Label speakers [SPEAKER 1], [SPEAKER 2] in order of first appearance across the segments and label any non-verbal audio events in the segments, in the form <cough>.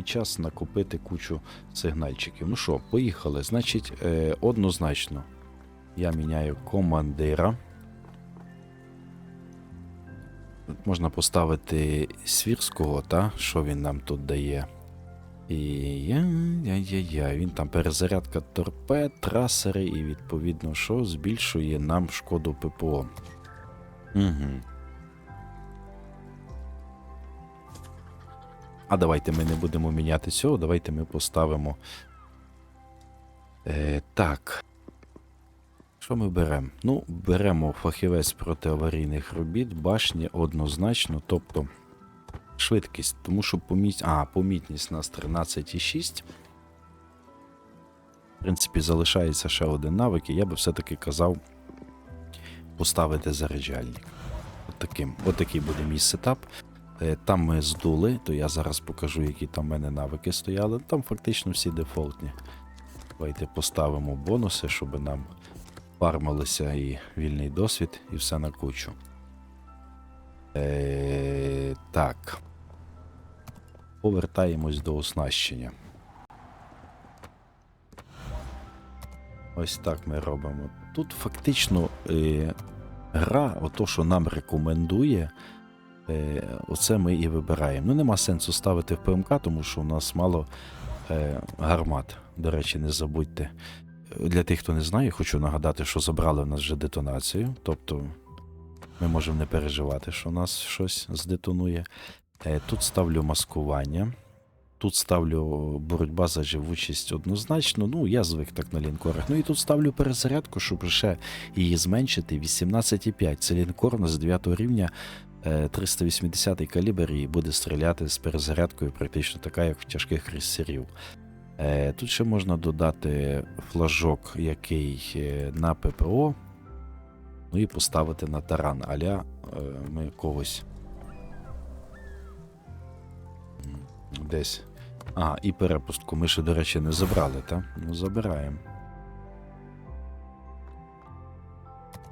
[SPEAKER 1] саме час накопити кучу сигнальчиків. Ну що, поїхали. Значить, е, однозначно, я міняю командира. Тут можна поставити Свірського, та? що він нам тут дає. І я-я-я, він там перезарядка торпед, трасери, і відповідно, що збільшує нам шкоду ППО. Угу. А давайте ми не будемо міняти цього, давайте ми поставимо. Е, так. Що ми беремо? Ну, беремо фахівець протиаварійних робіт, башні однозначно, тобто швидкість, тому що поміт... а, помітність нас 13,6. В принципі, залишається ще один навик, і я би все-таки казав поставити заряджальник. От таким. От такий буде мій сетап. Е, Там ми здули, то я зараз покажу, які там в мене навики стояли. Там фактично всі дефолтні. Давайте поставимо бонуси, щоб нам фармилися і вільний досвід, і все на кучу. Е, так. Повертаємось до оснащення. Ось так ми робимо. Тут фактично е, гра, ото, що нам рекомендує, оце ми і вибираємо. Ну, нема сенсу ставити в ПМК, тому що у нас мало е, гармат. До речі, не забудьте. Для тих, хто не знає, хочу нагадати, що забрали в нас вже детонацію. Тобто ми можемо не переживати, що у нас щось здетонує. Е, Тут ставлю маскування. Тут ставлю боротьба за живучість однозначно. Ну, я звик так на лінкорах. Ну і тут ставлю перезарядку, щоб ще її зменшити. 18,5. Це лінкор у нас з 9 рівня. Е, 380 калібр і буде стріляти з перезарядкою, практично така, як в тяжких крейсерів. Е, Тут ще можна додати флажок, який е, на ППО. Ну і поставити на таран. Аля е, ми когось. Десь. А, і перепустку. Ми ще, до речі, не забрали, так? Ну, забираємо.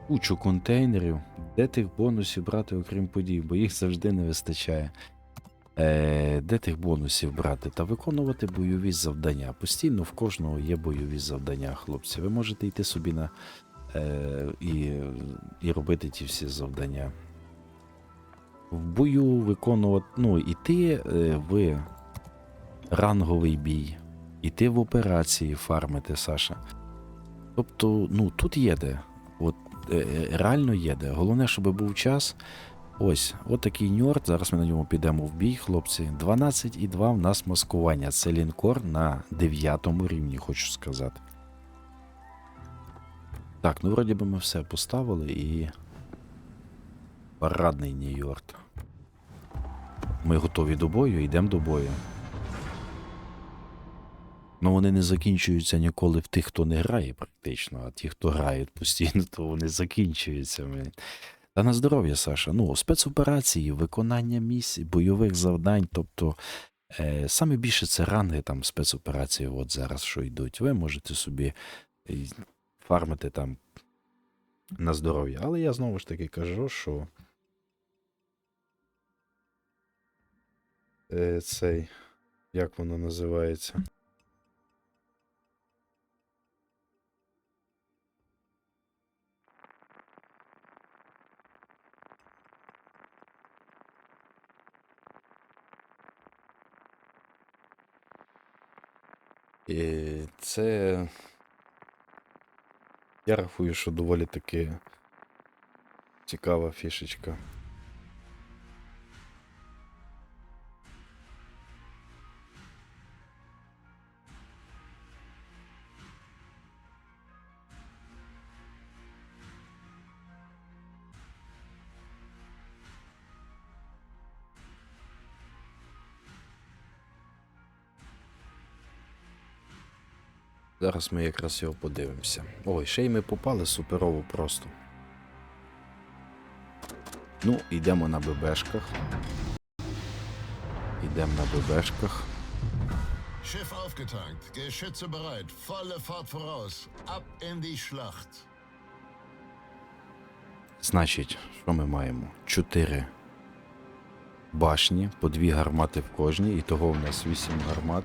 [SPEAKER 1] Кучу контейнерів. Де тих бонусів брати, окрім подій, бо їх завжди не вистачає. Е, де тих бонусів брати? Та виконувати бойові завдання. Постійно в кожного є бойові завдання, хлопці. Ви можете йти собі на е, і, і робити ті всі завдання. В бою виконувати, ну, іти е, в ранговий бій, іти в операції фармити, Саша. Тобто, ну, тут є де. Е, е, реально є де. Головне, щоб був час. Ось, от такий ньорд. Зараз ми на ньому підемо в бій, хлопці. 12,2 в нас маскування. Це лінкор на 9 рівні, хочу сказати. Так, ну вроді би ми все поставили і. Парадний Нью-Йорк. Ми готові до бою, йдемо до бою. Ну, вони не закінчуються ніколи в тих, хто не грає, практично, а ті, хто грають постійно, то вони закінчуються. Та на здоров'я, Саша. Ну, спецоперації, виконання місій, бойових завдань. Тобто, е, саме більше це ранги там спецоперації, от зараз що йдуть. Ви можете собі е, фармити там на здоров'я. Але я знову ж таки кажу, що. Е, цей. Як воно називається? І це. Я рахую, що доволі таки цікава фішечка. Зараз ми якраз його подивимося. Ой, ще й ми попали суперово просто. Ну, йдемо на ББшках. Йдемо на ББшках.
[SPEAKER 2] Schiff aufgetankt, Geschütze bereit, volle Fahrt voraus, ab in die Schlacht.
[SPEAKER 1] Значить, що ми маємо? Чотири башні, по дві гармати в кожній, і того в нас вісім гармат.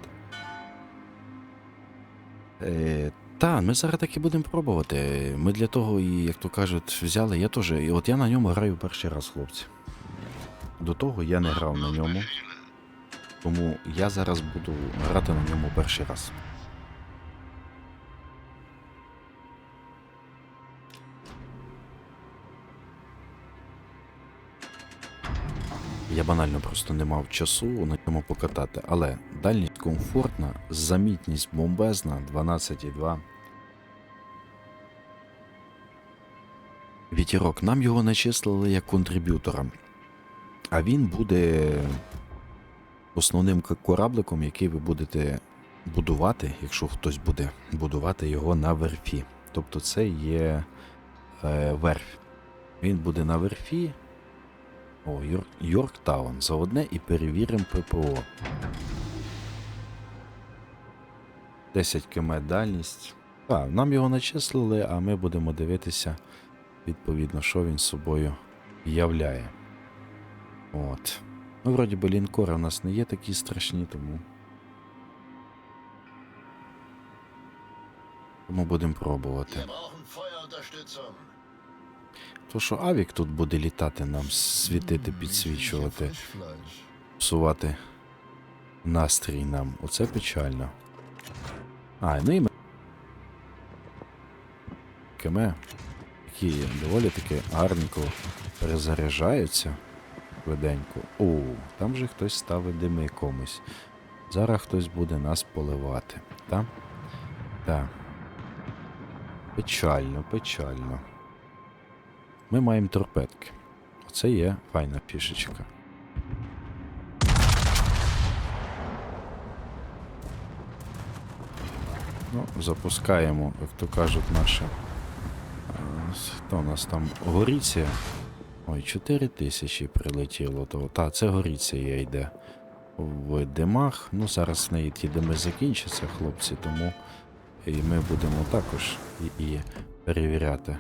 [SPEAKER 1] Е, та, ми зараз так і будемо пробувати. Ми для того, і, як то кажуть, взяли. Я теж. І от я на ньому граю перший раз, хлопці. До того я не грав на ньому. Тому я зараз буду грати на ньому перший раз. Я банально просто не мав часу на ньому покатати, але дальність комфортна, замітність бомбезна 12,2. Вітірок, нам його начислили як контриб'ютора. А він буде основним корабликом, який ви будете будувати, якщо хтось буде будувати його на верфі. Тобто це є е, верфь. Він буде на верфі. О, Йорк, Йорктаун. Заодне і перевіримо ППО. 10 км дальність. Так, нам його начислили, а ми будемо дивитися, відповідно, що він собою являє. От. Ну, вроді би, лінкори у нас не є такі страшні, тому. Тому будемо пробувати. То, що Авік тут буде літати нам, світити, підсвічувати, псувати настрій нам. Оце печально. А, ну і ми. Кеме, які доволі таки гарненько перезаряджаються швиденько. О, там же хтось ставить дими комусь. Зараз хтось буде нас поливати. Так? Так. Печально, печально. Ми маємо торпедки. Оце є файна пішечка. Ну, запускаємо, як то кажуть, наше. е, Хто у нас там? Горіція. Ой, 4 тисячі прилетіло. То, та, це Горіція йде в димах. Ну, зараз неї ті дими закінчаться, хлопці, тому і ми будемо також її перевіряти.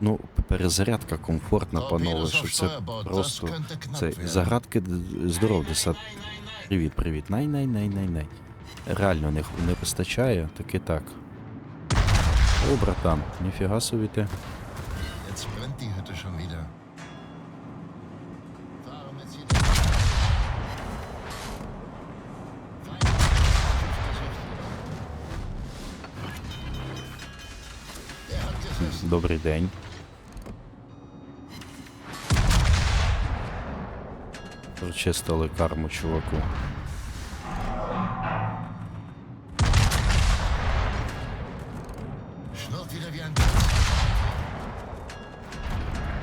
[SPEAKER 1] Ну, перезарядка комфортна, панове, що це просто. Це загадки здоров'я. здоров, десят. Привіт, привіт. Най, най, най, най, най. Реально не, не вистачає, таки так. О, братан, ніфіга собі ти. Добрий день. Прочистили карму чуваку.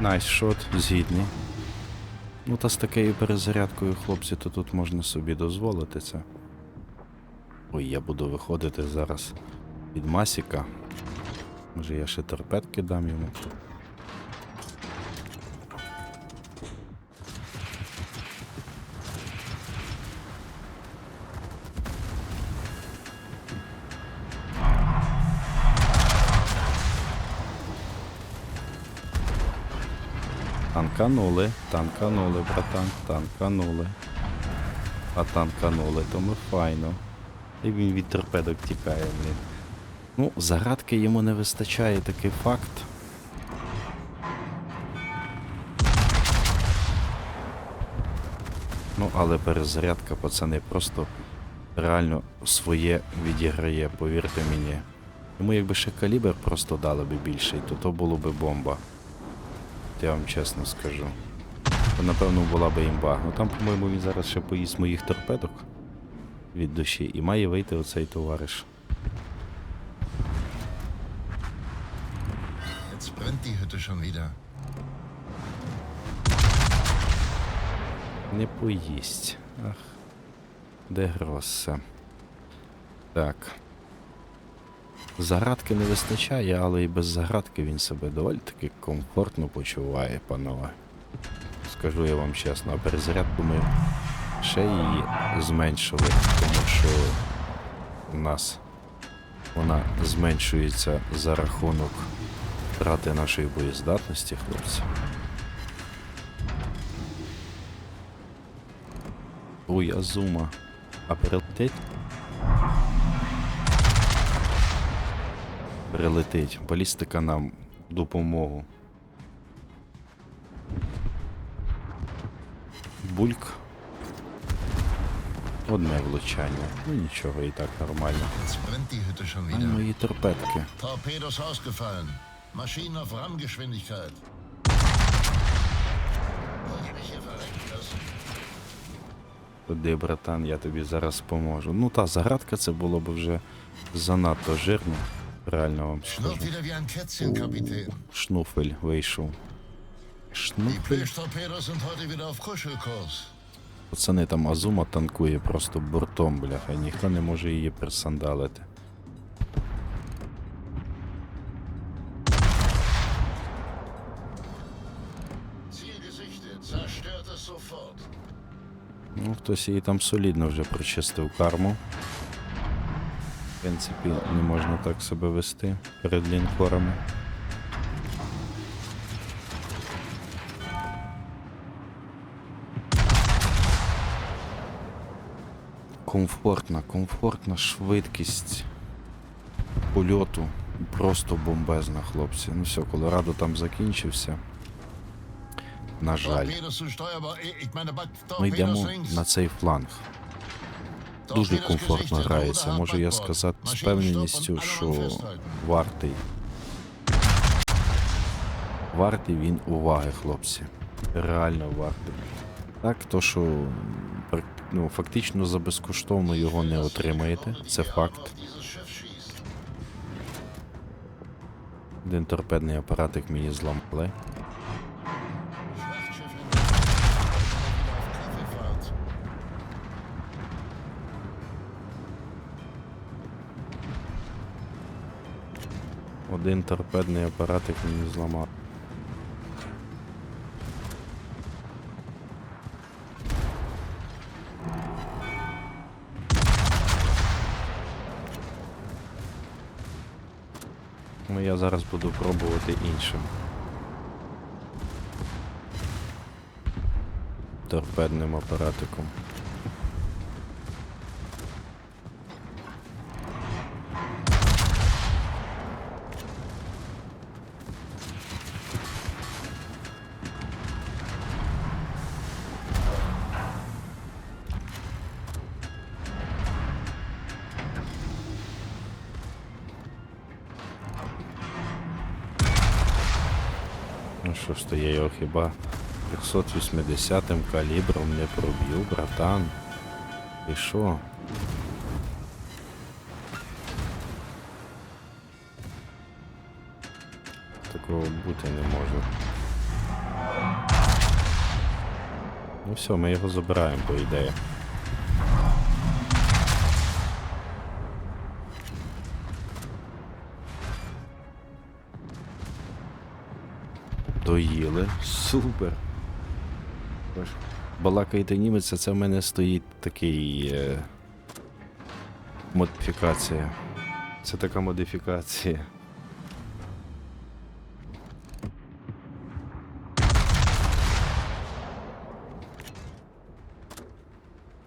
[SPEAKER 1] Найс шот, згідні. Ну та з такою перезарядкою, хлопці, то тут можна собі дозволити це. Ой, я буду виходити зараз від Масіка. Може я ще торпедки дам йому. Танканули, танканули, братан, танканули. А танканули, ми файно. І він від торпедок тікає, блін. Ну, загадки йому не вистачає, такий факт. Ну, але перезарядка, пацани, просто реально своє відіграє, повірте мені. Йому якби ще калібр просто дали би більший, то то було би бомба. Я вам чесно скажу. То, напевно, була би імба. Ну там, по-моєму, він зараз ще поїсть моїх торпедок від душі і має вийти оцей товариш.
[SPEAKER 2] Schon wieder.
[SPEAKER 1] Не поїсть. Ах. Де гроссе. Так. Заградки не вистачає, але і без заградки він себе доволі таки комфортно почуває, панове. Скажу я вам чесно, а перезарядку ми ще її зменшили, тому що у нас вона зменшується за рахунок втрати нашої боєздатності, хлопці. Ой, Азума. А прилетить? Прилетить. Балістика нам допомогу. Бульк. Одне влучання. Ну нічого, і так нормально.
[SPEAKER 2] Schon
[SPEAKER 1] мої торпедки.
[SPEAKER 2] Maschinen auf Rammgeschwindigkeit.
[SPEAKER 1] Туди, братан, я тобі зараз поможу. Ну та заградка це було б вже занадто жирно. Реально вам скажу. Шнуфель вийшов. Шнуфель. Пацани там Азума танкує просто бортом, бляха, і ніхто не може її присандалити. Ну, хтось її там солідно вже прочистив карму. В принципі, не можна так себе вести перед лінкорами. Комфортна, комфортна швидкість польоту. Просто бомбезна, хлопці. Ну все, Колорадо там закінчився. На жаль. Ми йдемо на цей фланг. Дуже комфортно грається. Можу я сказати з певненістю, що вартий. Вартий він уваги, хлопці. Реально вартий. Так, то що ну, фактично за безкоштовно його не отримаєте. Це факт. Один торпедний апаратик мені зламали. Один торпедний апаратик мені зламав. Ну, я зараз буду пробувати іншим. Торпедним апаратиком. Ну що я його хіба 380 калібром не проб'ю, братан. І що? Такого бути не може. Ну все, ми його забираємо, по ідеї. Доїли. Супер. Тож, Балакайте німець, це в мене стоїть такий. Е... Модифікація. Це така модифікація.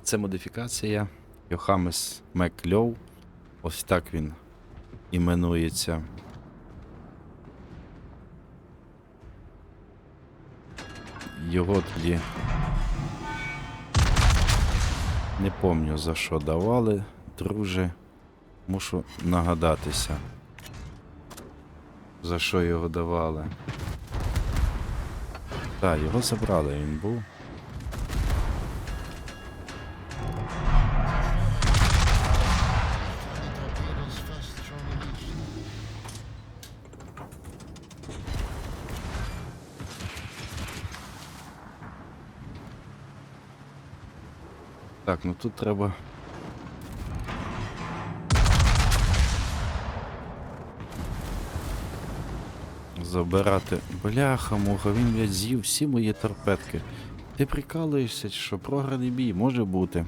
[SPEAKER 1] Це модифікація Йохамес Мекльов. Ось так він іменується. Його тоді не помню за що давали, друже. Мушу нагадатися. За що його давали. Так, його забрали, він був. Так, ну тут треба. Забирати. Бляха, муха, він блядь, з'їв всі мої торпедки. Ти прикалуєшся, що програний бій може бути.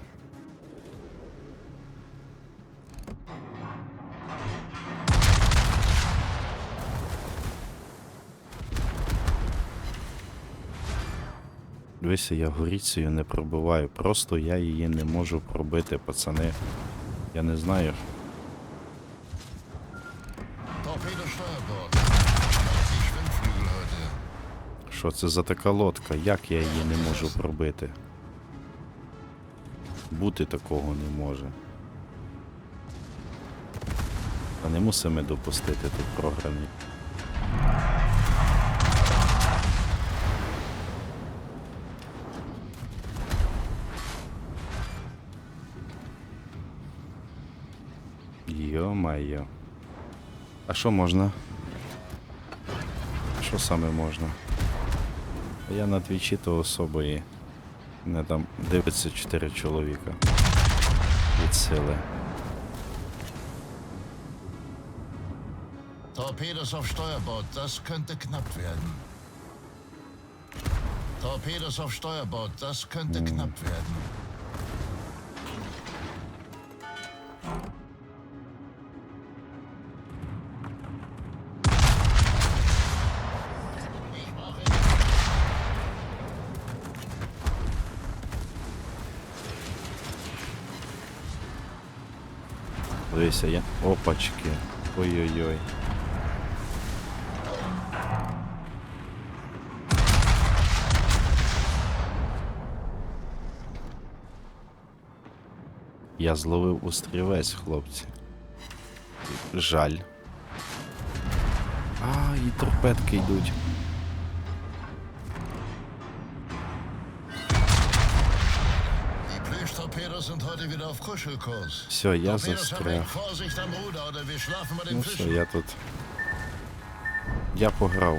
[SPEAKER 1] Дивися, я горіцею не пробиваю. Просто я її не можу пробити, пацани. Я не знаю. Що це за така лодка? Як я її не можу пробити? Бути такого не може. Та не мусимо допустити тут програмі. Йо-майо. А що можна? Що саме можна? Я на твічі то особої. Не там дивиться 4 чоловіка. Від сили.
[SPEAKER 2] Torpedos auf Steuerbord, das könnte knapp werden. Torpedos auf Steuerbord, das könnte mm. knapp werden.
[SPEAKER 1] Дивися, я. Опачки. Ой-ой-ой. Я зловив острівець, хлопці. Жаль. А, і торпедки йдуть. Все, я застряг. Ну все, я тут. Я пограв.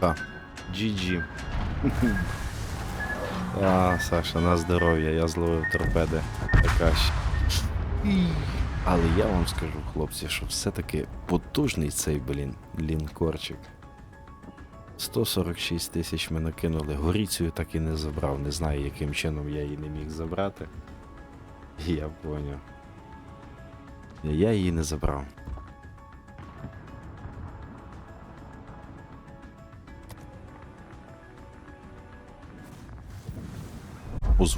[SPEAKER 1] Так. GG. <laughs> А, Саша, на здоров'я, я зловив торпеди. Така ж. Але я вам скажу, хлопці, що все-таки потужний цей, блін, лінкорчик. 146 тисяч ми накинули. Горіцію так і не забрав. Не знаю, яким чином я її не міг забрати. Я поняв. Я її не забрав.